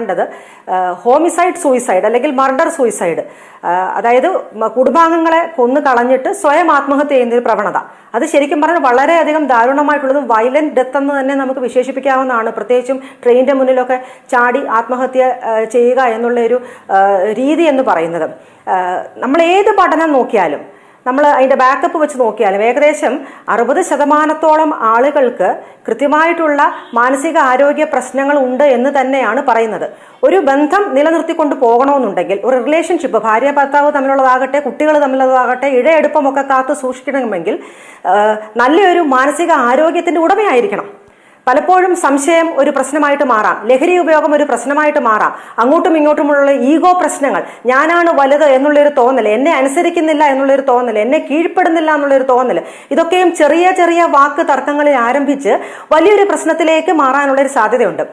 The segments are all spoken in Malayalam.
കാണേണ്ടത് ഹോമിസൈഡ് സൂയിസൈഡ് അല്ലെങ്കിൽ മർഡർ സൂയിസൈഡ്. അതായത് കുടുംബാംഗങ്ങളെ കൊന്നു കളഞ്ഞിട്ട് സ്വയം ആത്മഹത്യ ചെയ്യുന്ന ഒരു പ്രവണത. അത് ശരിക്കും പറഞ്ഞാൽ വളരെയധികം ദാരുണമായിട്ടുള്ളതും വയലന്റ് ഡെത്ത് എന്ന് തന്നെ നമുക്ക് വിശേഷിപ്പിക്കാവുന്നതാണ്. പ്രത്യേകിച്ചും ട്രെയിനിന്റെ മുന്നിലൊക്കെ ചാടി ആത്മഹത്യ ചെയ്യുക എന്നുള്ള ഒരു രീതി എന്ന് പറയുന്നത്. നമ്മൾ ഏത് പഠനം നോക്കിയാലും നമ്മൾ അതിന്റെ ബാക്കപ്പ് വെച്ച് നോക്കിയാൽ ഏകദേശം അറുപത് ശതമാനത്തോളം ആളുകൾക്ക് കൃത്യമായിട്ടുള്ള മാനസിക ആരോഗ്യ പ്രശ്നങ്ങൾ ഉണ്ട് എന്ന് തന്നെയാണ് പറയുന്നത്. ഒരു ബന്ധം നിലനിർത്തിക്കൊണ്ട് പോകണമെന്നുണ്ടെങ്കിൽ ഒരു റിലേഷൻഷിപ്പ് ഭാര്യ ഭർത്താവ് തമ്മിലുള്ളതാകട്ടെ കുട്ടികൾ തമ്മിലുള്ളതാകട്ടെ ഇഴയെടുപ്പമൊക്കെ കാത്തു സൂക്ഷിക്കണമെങ്കിൽ നല്ലൊരു മാനസിക ആരോഗ്യത്തിന്റെ ഉടമയായിരിക്കണം. പലപ്പോഴും സംശയം ഒരു പ്രശ്നമായിട്ട് മാറാം. ലഹരി ഉപയോഗം ഒരു പ്രശ്നമായിട്ട് മാറാം. അങ്ങോട്ടും ഇങ്ങോട്ടുമുള്ള ഈഗോ പ്രശ്നങ്ങൾ ഞാനാണ് വലുത് എന്നുള്ളൊരു തോന്നൽ എന്നെ അനുസരിക്കുന്നില്ല എന്നുള്ളൊരു തോന്നൽ എന്നെ കീഴ്പ്പെടുന്നില്ല എന്നുള്ളൊരു തോന്നൽ ഇതൊക്കെയും ചെറിയ ചെറിയ വാക്ക് തർക്കങ്ങളിൽ ആരംഭിച്ച് വലിയൊരു പ്രശ്നത്തിലേക്ക് മാറാനുള്ള ഒരു സാധ്യതയുണ്ട്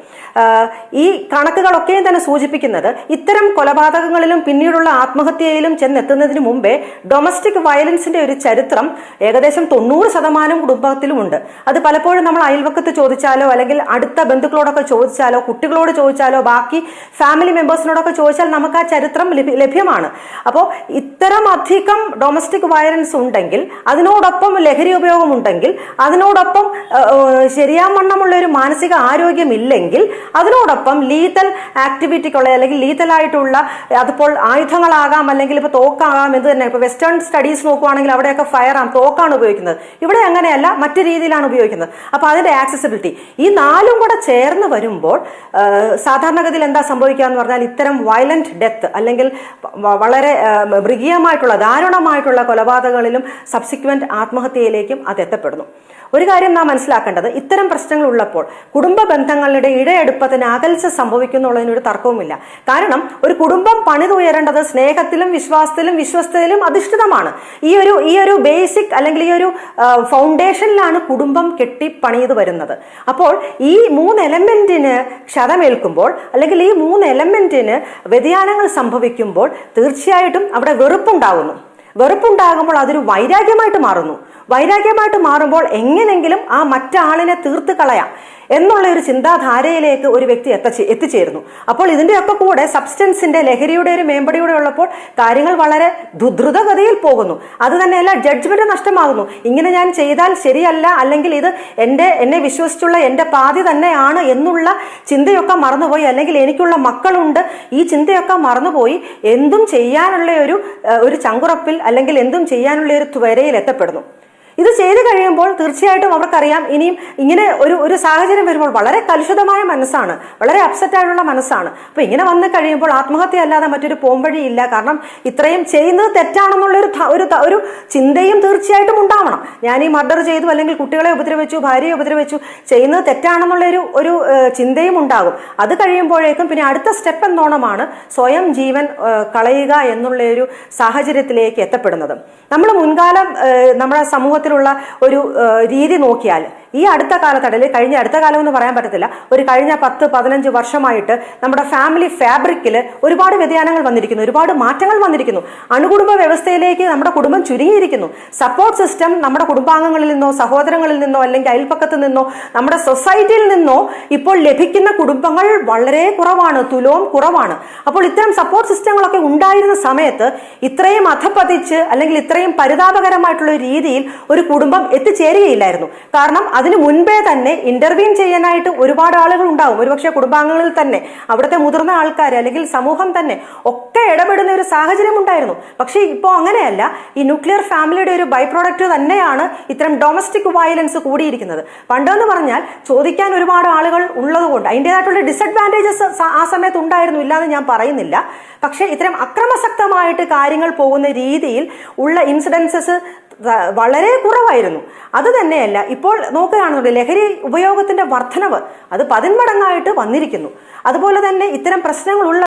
ഈ കണക്കുകളൊക്കെയും തന്നെ സൂചിപ്പിക്കുന്നത് ഇത്തരം കൊലപാതകങ്ങളിലും പിന്നീടുള്ള ആത്മഹത്യയിലും ചെന്നെത്തുന്നതിന് മുമ്പേ ഡൊമസ്റ്റിക് വയലൻസിന്റെ ഒരു ചരിത്രം ഏകദേശം തൊണ്ണൂറ് ശതമാനം കുടുംബത്തിലുമുണ്ട്. അത് പലപ്പോഴും നമ്മൾ അയൽവക്കത്ത് ചോദിച്ചാലോ അല്ലെങ്കിൽ അടുത്ത ബന്ധുക്കളോടൊക്കെ ചോദിച്ചാലോ കുട്ടികളോട് ചോദിച്ചാലോ ബാക്കി ഫാമിലി മെമ്പേഴ്സിനോടൊക്കെ ചോദിച്ചാൽ നമുക്ക് ആ ചരിത്രം ലഭ്യമാണ്. അപ്പോൾ ഇത്തരം അധികം ഡൊമസ്റ്റിക് വയലൻസ് ഉണ്ടെങ്കിൽ അതിനോടൊപ്പം ലഹരി ഉപയോഗം ഉണ്ടെങ്കിൽ അതിനോടൊപ്പം ശരിയാവണ്ണമുള്ള ഒരു മാനസിക ആരോഗ്യം ഇല്ലെങ്കിൽ അതിനോടൊപ്പം ലീതൽ ആക്ടിവിറ്റിക്കുള്ള അല്ലെങ്കിൽ ലീതലായിട്ടുള്ള അതിപ്പോൾ ആയുധങ്ങളാകാം അല്ലെങ്കിൽ ഇപ്പോൾ തോക്കാകാം എന്ന് തന്നെ ഇപ്പോൾ വെസ്റ്റേൺ സ്റ്റഡീസ് നോക്കുവാണെങ്കിൽ അവിടെയൊക്കെ ഫയർ ആം തോക്കാണ് ഉപയോഗിക്കുന്നത്. ഇവിടെ അങ്ങനെയല്ല മറ്റു രീതിയിലാണ് ഉപയോഗിക്കുന്നത്. അപ്പോൾ അതിന്റെ ആക്സസിബിലിറ്റി ഈ നാലും കൂടെ ചേർന്ന് വരുമ്പോൾ സാധാരണഗതിയിൽ എന്താ സംഭവിക്കുക എന്ന് പറഞ്ഞാൽ ഇത്തരം വയലന്റ് ഡെത്ത് അല്ലെങ്കിൽ വളരെ മൃഗീയമായിട്ടുള്ള ദാരുണമായിട്ടുള്ള കൊലപാതകങ്ങളിലും സബ്സിക്വന്റ് ആത്മഹത്യയിലേക്കും അത് എത്തപ്പെടുന്നു. ഒരു കാര്യം നാം മനസ്സിലാക്കേണ്ടത് ഇത്തരം പ്രശ്നങ്ങൾ ഉള്ളപ്പോൾ കുടുംബ ബന്ധങ്ങളുടെ ഇഴയെടുപ്പത്തിന് അകൽച്ച സംഭവിക്കുന്നുള്ളതിനൊരു തർക്കവുമില്ല. കാരണം ഒരു കുടുംബം പണിതുയരേണ്ടത് സ്നേഹത്തിലും വിശ്വാസത്തിലും വിശ്വസ്തയിലും അധിഷ്ഠിതമാണ്. ഈ ഒരു ഈ ഒരു ബേസിക് അല്ലെങ്കിൽ ഈ ഒരു ഫൗണ്ടേഷനിലാണ് കുടുംബം കെട്ടി പണിയത് വരുന്നത്. അപ്പോൾ ഈ മൂന്ന് എലമെന്റിന് ക്ഷതമേൽക്കുമ്പോൾ അല്ലെങ്കിൽ ഈ മൂന്ന് എലമെന്റിന് വ്യതിയാനങ്ങൾ സംഭവിക്കുമ്പോൾ തീർച്ചയായിട്ടും അവിടെ വെറുപ്പുണ്ടാകുന്നു വെറുപ്പുണ്ടാകുമ്പോൾ അതൊരു വൈരാഗ്യമായിട്ട് മാറുന്നു. വൈരാഗ്യമായിട്ട് മാറുമ്പോൾ എങ്ങനെങ്കിലും ആ മറ്റാളിനെ തീർത്ത് കളയാം എന്നുള്ള ഒരു ചിന്താധാരയിലേക്ക് ഒരു വ്യക്തി എത്തച്ചേ എത്തിച്ചേരുന്നു. അപ്പോൾ ഇതിന്റെയൊക്കെ കൂടെ സബ്സ്റ്റൻസിന്റെ ലഹരിയുടെ ഒരു മേമ്പടിയുടെ ഉള്ളപ്പോൾ കാര്യങ്ങൾ വളരെ ദുദ്രുതഗതിയിൽ പോകുന്നു. അത് തന്നെയല്ല ജഡ്ജ്മെന്റ് നഷ്ടമാകുന്നു. ഇങ്ങനെ ഞാൻ ചെയ്താൽ ശരിയല്ല അല്ലെങ്കിൽ ഇത് എന്റെ എന്നെ വിശ്വസിച്ചുള്ള എന്റെ പാതി തന്നെയാണ് എന്നുള്ള ചിന്തയൊക്കെ മറന്നുപോയി അല്ലെങ്കിൽ എനിക്കുള്ള മക്കളുണ്ട് ഈ ചിന്തയൊക്കെ മറന്നുപോയി എന്തും ചെയ്യാനുള്ള ഒരു ഒരു ചങ്കുറപ്പിൽ അല്ലെങ്കിൽ എന്തും ചെയ്യാനുള്ള ഒരു ത്വരയിൽ എത്തപ്പെടുന്നു. ഇത് ചെയ്തു കഴിയുമ്പോൾ തീർച്ചയായിട്ടും അവർക്കറിയാം. ഇനിയും ഇങ്ങനെ ഒരു ഒരു സാഹചര്യം വരുമ്പോൾ വളരെ കലുഷിതമായ മനസ്സാണ്. വളരെ അപ്സെറ്റ് ആയിട്ടുള്ള മനസ്സാണ്. അപ്പൊ ഇങ്ങനെ വന്നു കഴിയുമ്പോൾ ആത്മഹത്യ അല്ലാതെ മറ്റൊരു പോംവഴിയില്ല കാരണം ഇത്രയും ചെയ്യുന്നത് തെറ്റാണെന്നുള്ള ഒരു ഒരു ചിന്തയും തീർച്ചയായിട്ടും ഉണ്ടാവണം. ഞാൻ ഈ മർഡർ ചെയ്തു അല്ലെങ്കിൽ കുട്ടികളെ ഉപദ്രവിച്ചു ഭാര്യയെ ഉപദ്രവിച്ചു ചെയ്യുന്നത് തെറ്റാണെന്നുള്ള ഒരു ഒരു ചിന്തയും ഉണ്ടാകും. അത് കഴിയുമ്പോഴേക്കും പിന്നെ അടുത്ത സ്റ്റെപ്പ് എന്നോണമാണ് സ്വയം ജീവൻ കളയുക എന്നുള്ള ഒരു സാഹചര്യത്തിലേക്ക് എത്തപ്പെടുന്നത്. നമ്മൾ മുൻകാലം നമ്മുടെ നമ്മുടെ സമൂഹത്തിലുള്ള ഒരു രീതി നോക്കിയാൽ ഈ അടുത്ത കാലത്തടയിൽ കഴിഞ്ഞ അടുത്ത കാലം എന്ന് പറയാൻ പറ്റത്തില്ല ഒരു കഴിഞ്ഞ പത്ത് പതിനഞ്ച് വർഷമായിട്ട് നമ്മുടെ ഫാമിലി ഫാബ്രിക്കിൽ ഒരുപാട് വ്യതിയാനങ്ങൾ വന്നിരിക്കുന്നു ഒരുപാട് മാറ്റങ്ങൾ വന്നിരിക്കുന്നു. അണുകുടുംബ വ്യവസ്ഥയിലേക്ക് നമ്മുടെ കുടുംബം ചുരുങ്ങിയിരിക്കുന്നു. സപ്പോർട്ട് സിസ്റ്റം നമ്മുടെ കുടുംബാംഗങ്ങളിൽ നിന്നോ സഹോദരങ്ങളിൽ നിന്നോ അല്ലെങ്കിൽ അയൽപ്പക്കത്ത് നിന്നോ നമ്മുടെ സൊസൈറ്റിയിൽ നിന്നോ ഇപ്പോൾ ലഭിക്കുന്ന കുടുംബങ്ങൾ വളരെ കുറവാണ് തുലവും കുറവാണ്. അപ്പോൾ ഇത്തരം സപ്പോർട്ട് സിസ്റ്റങ്ങളൊക്കെ ഉണ്ടായിരുന്ന സമയത്ത് ഇത്രയും അധപ്പതിച്ച് അല്ലെങ്കിൽ ഇത്രയും പരിതാപകരമായിട്ടുള്ള രീതിയിൽ ഒരു കുടുംബം എത്തിച്ചേരുകയില്ലായിരുന്നു. കാരണം അതിന് മുൻപേ തന്നെ ഇന്റർവ്യൂ ചെയ്യാനായിട്ട് ഒരുപാട് ആളുകൾ ഉണ്ടാവും. ഒരുപക്ഷെ കുടുംബാംഗങ്ങളിൽ തന്നെ അവിടുത്തെ മുതിർന്ന ആൾക്കാർ അല്ലെങ്കിൽ സമൂഹം തന്നെ ഒക്കെ ഇടപെടുന്ന ഒരു സാഹചര്യം ഉണ്ടായിരുന്നു. പക്ഷേ ഇപ്പോൾ അങ്ങനെയല്ല. ഈ ന്യൂക്ലിയർ ഫാമിലിയുടെ ഒരു ബൈ പ്രോഡക്റ്റ് തന്നെയാണ് ഇത്തരം ഡൊമസ്റ്റിക് വയലൻസ് കൂടിയിരിക്കുന്നത്. പണ്ടെന്ന് പറഞ്ഞാൽ ചോദിക്കാൻ ഒരുപാട് ആളുകൾ ഉള്ളതുകൊണ്ട് അതിന്റെതായിട്ടുള്ള ഡിസഡ്വാന്റേജസ് ആ സമയത്ത് ഉണ്ടായിരുന്നു ഇല്ലാന്ന് ഞാൻ പറയുന്നില്ല. പക്ഷേ ഇത്തരം അക്രമസക്തമായിട്ട് കാര്യങ്ങൾ പോകുന്ന രീതിയിൽ ഉള്ള ഇൻസിഡൻസസ് വളരെ കുറവായിരുന്നു. അത് തന്നെയല്ല ഇപ്പോൾ നോക്കുകയാണെന്നുണ്ടെങ്കിൽ ലഹരി ഉപയോഗത്തിന്റെ വർധനവ് അത് പതിന്മടങ്ങായിട്ട് വന്നിരിക്കുന്നു. അതുപോലെ തന്നെ ഇത്തരം പ്രശ്നങ്ങളുള്ള